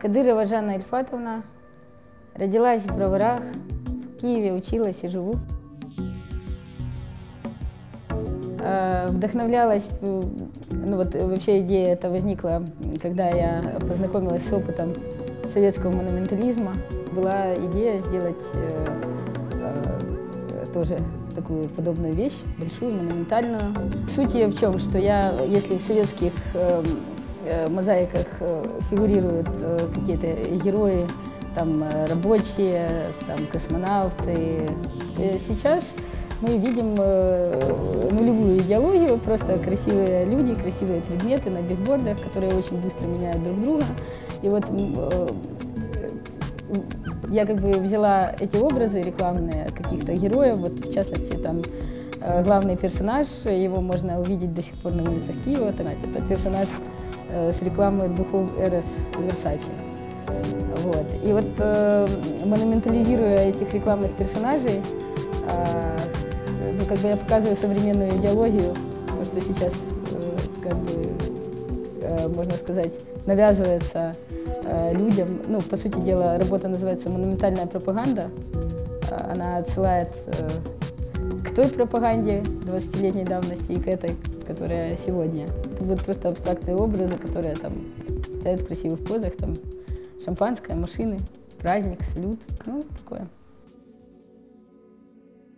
Кадырова Жанна Ильфатовна. Родилась в Броварах, в Киеве училась и живу. Э, Вдохновлялась, э, ну вот э, вообще идея эта возникла, когда я познакомилась с опытом советского монументализма. Была идея сделать э, э, тоже такую подобную вещь, большую, монументальную. Суть ее в чем, что я, если в советских э, э, мозаиках э, фигурируют э, какие-то герои, там э, рабочие, там космонавты, э, сейчас мы видим э, нулевую идеологию, просто красивые люди, красивые предметы на бигбордах, которые очень быстро меняют друг друга. И вот э, я как бы взяла эти образы рекламные каких-то героев, вот в частности там э, главный персонаж, его можно увидеть до сих пор на улицах Киева, это, персонаж э, с рекламы духов Эрос Версачи. Вот. И вот э, монументализируя этих рекламных персонажей, э, ну, как бы я показываю современную идеологию, то, что сейчас, э, как бы, э, можно сказать, навязывается э, людям. Ну, по сути дела, работа называется «Монументальная пропаганда». Э, Она отсылает э, к той пропаганде 20-летней давности и к этой, которая сегодня. Это будут просто абстрактные образы, которые там стоят в красивых позах, там шампанское, машины, праздник, салют, ну, такое.